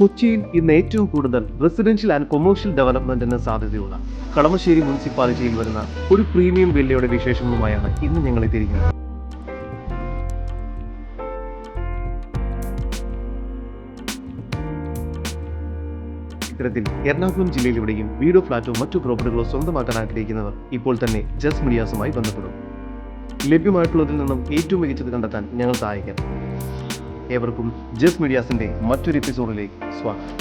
കൊച്ചിയിൽ ഇന്ന് ഏറ്റവും കൂടുതൽ റെസിഡൻഷ്യൽ ആൻഡ് കൊമേഴ്ഷ്യൽ ഡെവലപ്മെന്റിന് സാധ്യതയുള്ള കളമശ്ശേരി മുനിസിപ്പാലിറ്റിയിൽ വരുന്ന ഒരു പ്രീമിയം വില്ലയുടെ വിശേഷങ്ങളുമായാണ് ഇന്ന് ഞങ്ങൾ എത്തിയിരിക്കുന്നത്. ഇത്തരത്തിൽ എറണാകുളം ജില്ലയിലൂടെയും വീടോ ഫ്ളാറ്റോ മറ്റു പ്രോപ്പർട്ടികളോ സ്വന്തമാക്കാൻ ആഗ്രഹിക്കുന്നവർ ഇപ്പോൾ തന്നെ ജസ് മീഡിയാസുമായി ബന്ധപ്പെടും. ലഭ്യമായിട്ടുള്ളതിൽ നിന്നും ഏറ്റവും മികച്ചത് കണ്ടെത്താൻ ഞങ്ങൾ സഹായിക്കാം. ഏവർക്കും ജസ് മീഡിയാസിന്റെ മറ്റൊരു എപ്പിസോഡിലേക്ക് സ്വാഗതം.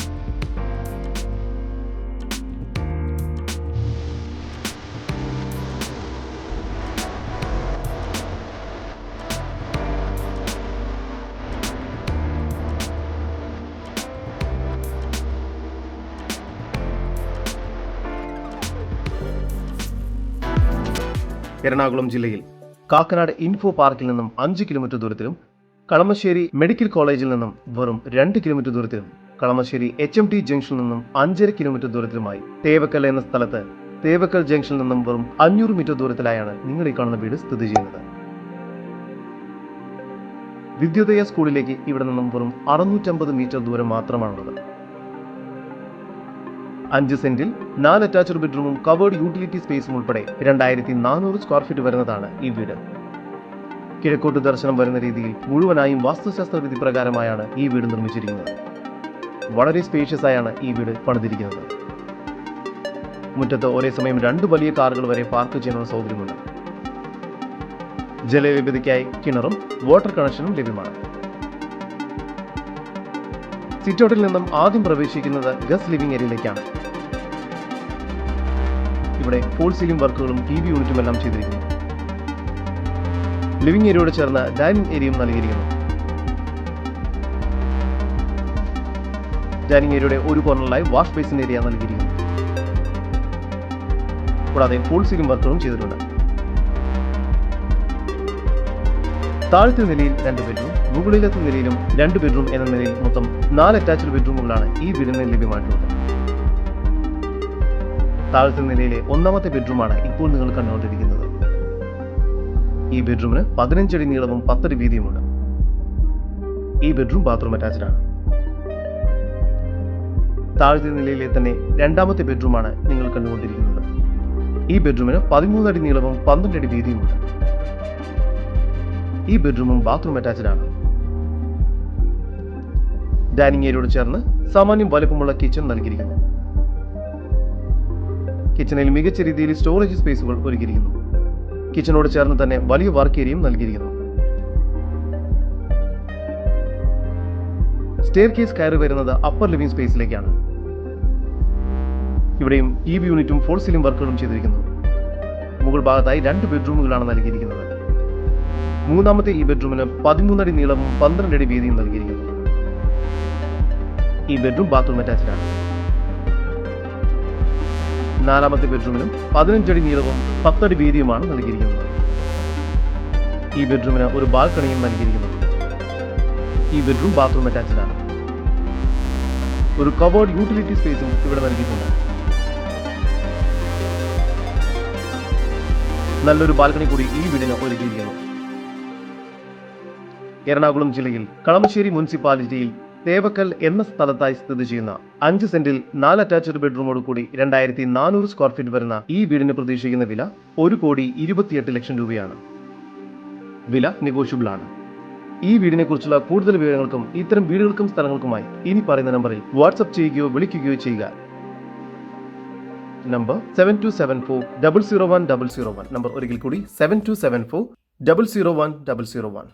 എറണാകുളം ജില്ലയിൽ കാക്കനാട് ഇൻഫോ പാർക്കിൽ നിന്നും അഞ്ച് കിലോമീറ്റർ ദൂരത്തിലും കളമശ്ശേരി മെഡിക്കൽ കോളേജിൽ നിന്നും വെറും രണ്ട് കിലോമീറ്റർ ദൂരത്തിലും കളമശ്ശേരി എച്ച് എം ടി ജംഗ്ഷനിൽ നിന്നും അഞ്ചര കിലോമീറ്റർ ദൂരത്തിലുമായി തേവക്കൽ എന്ന സ്ഥലത്ത് തേവക്കൽ ജംഗ്ഷനിൽ നിന്നും വെറും അഞ്ഞൂറ് മീറ്റർ ദൂരത്തിലായാണ് നിങ്ങൾ ഈ കാണുന്ന വീട് സ്ഥിതി ചെയ്യുന്നത്. വിദ്യോദയ സ്കൂളിലേക്ക് ഇവിടെ നിന്നും വെറും അറുന്നൂറ്റമ്പത് മീറ്റർ ദൂരം മാത്രമാണുള്ളത്. അഞ്ച് സെന്റിൽ നാല് അറ്റാച്ച്ഡ് ബെഡ്റൂമും കവേർഡ് യൂട്ടിലിറ്റി സ്പേസും ഉൾപ്പെടെ രണ്ടായിരത്തി നാനൂറ് സ്ക്വയർ ഫീറ്റ് വരുന്നതാണ് ഈ വീട്. കിഴക്കോട്ട് ദർശനം വരുന്ന രീതിയിൽ മുഴുവനായും വാസ്തുശാസ്ത്ര വിധി പ്രകാരമായാണ് ഈ വീട് നിർമ്മിച്ചിരിക്കുന്നത്. വളരെ സ്പേഷ്യസ് ആയാണ് ഈ വീട് പണിതിരിക്കുന്നത്. മുറ്റത്ത് ഒരേ സമയം രണ്ട് വലിയ കാറുകൾ വരെ പാർക്ക് ചെയ്യാനുള്ള സൗകര്യമുണ്ട്. ജലലഭ്യതയ്ക്കായി കിണറും വാട്ടർ കണക്ഷനും ലഭ്യമാണ്. സിറ്റൗട്ടിൽ നിന്നും ആദ്യം പ്രവേശിക്കുന്നത് ഗസ് ലിവിംഗ് ഏരിയയിലേക്കാണ് ഇവിടെ ഫോൾ സീലിംഗ് വർക്കുകളും ടി വി യൂണിറ്റും എല്ലാം ചെയ്തിരിക്കുന്നു. ലിവിംഗ് ഏരിയയോട് ചേർന്ന ഡൈനിങ് ഏരിയയും നൽകിയിരിക്കുന്നു. ഡൈനിങ് ഏരിയയുടെ ഒരു കോർണറിലായി വാഷ് ബേസിൻ ഏരിയ നൽകിയിരിക്കുന്നു. കൂടാതെ ഫുൾ സീലിംഗ് വർക്കുകളും ചെയ്തിട്ടുണ്ട്. താഴത്തെ നിലയിൽ രണ്ട് ബെഡ്റൂം മുകളിലത്തെ നിലയിലും രണ്ട് ബെഡ്റൂം എന്ന നിലയിൽ മൊത്തം നാല് അറ്റാച്ച്ഡ് ബെഡ്റൂമുകളാണ് ഈ വീടിന് ലഭ്യമായിട്ടുള്ളത്. താഴത്തെ നിലയിലെ ഒന്നാമത്തെ ബെഡ്റൂമാണ് ഇപ്പോൾ നിങ്ങൾ കണ്ടുകൊണ്ടിരിക്കുന്നത്. ഈ ബെഡ്റൂമിന് പതിനഞ്ചടി നീളവും പത്തടി വീതിയുമുണ്ട്. ഈ ബെഡ്റൂം ബാത്റൂം അറ്റാച്ച്ഡ് ആണ്. താഴത്തെ നിലയിലെ തന്നെ രണ്ടാമത്തെ ബെഡ്റൂമാണ് നിങ്ങൾ കണ്ടുകൊണ്ടിരിക്കുന്നത്. ഈ ബെഡ്റൂമിന് പതിമൂന്നടി നീളവും പന്ത്രണ്ടടി വീതിയുമുണ്ട്. ഈ ബെഡ്റൂമും ബാത്റൂം അറ്റാച്ച്ഡ് ആണ്. ഡൈനിങ് ഏരിയയോട് ചേർന്ന് സാമാന്യം വലുപ്പമുള്ള കിച്ചൺ നൽകിയിരിക്കുന്നു. കിച്ചണിൽ മികച്ച രീതിയിൽ സ്റ്റോറേജ് സ്പേസുകൾ ഒരുക്കിയിരിക്കുന്നു. കിച്ചണോട് ചേർന്ന് തന്നെ വലിയ വർക്ക് ഏരിയയും നൽകിയിരിക്കുന്നു. സ്റ്റെയർ കേസ് കയറി വരുന്നത് അപ്പർ ലിവിംഗ് സ്പേസിലേക്കാണ് ഇവിടെയും ഈ ബി യൂണിറ്റും ഫോൾ സീലിംഗ് വർക്കുകളും ചെയ്തിരിക്കുന്നു. മുകൾ ഭാഗത്തായി രണ്ട് ബെഡ്റൂമുകളാണ് നൽകിയിരിക്കുന്നത്. മൂന്നാമത്തെ ഈ ബെഡ്റൂമിന് പതിമൂന്നടി നീളവും പന്ത്രണ്ട് അടി വീതിയും നൽകിയിരിക്കുന്നു. ഈ ബെഡ്റൂം ബാത്റൂം അറ്റാച്ച്ഡ് ആണ്. നാലാമത്തെ ബെഡ്റൂമിനും പതിനഞ്ചടി നീളവും പത്തടി വീതിയുമാണ് നൽകിയിരിക്കുന്നത്. ഈ ബെഡ്റൂമിന് ഒരു ബാൽക്കണിയും നൽകിയിരിക്കുന്നു. ഈ ബെഡ്റൂം ബാത്റൂം അറ്റാച്ച്ഡ് ആണ് ഒരു കവേർഡ് യൂട്ടിലിറ്റി സ്പേസും ഇവിടെ നൽകിയിട്ടുണ്ട്. നല്ലൊരു ബാൽക്കണി കൂടി ഈ വീടിന് ഒരുക്കിയിരിക്കുന്നു. എറണാകുളം ജില്ലയിൽ കളമശ്ശേരി മുനിസിപ്പാലിറ്റിയിൽ തേവക്കൽ എന്ന സ്ഥലത്തായി സ്ഥിതി ചെയ്യുന്ന അഞ്ച് സെന്റിൽ നാല് അറ്റാച്ച്ഡ് ബെഡ്റൂമോട് കൂടി രണ്ടായിരത്തി നാനൂറ് സ്ക്വയർ ഫീറ്റ് വരുന്ന ഈ വീടിന് പ്രതീക്ഷിക്കുന്ന വില ഒരു കോടി ഇരുപത്തിയെട്ട് ലക്ഷം രൂപയാണ്. വില നെഗോഷ്യബിൾ ആണ്. ഈ വീടിനെ കുറിച്ചുള്ള കൂടുതൽ വിവരങ്ങൾക്കും ഇത്തരം വീടുകൾക്കും സ്ഥലങ്ങൾക്കുമായി ഇനി പറയുന്ന നമ്പറിൽ വാട്സപ്പ് ചെയ്യുകയോ വിളിക്കുകയോ ചെയ്യുക. Number seven two seven four double zero one double zero one number ഒരിക്കൽ കൂടി seven two seven four double zero one double zero one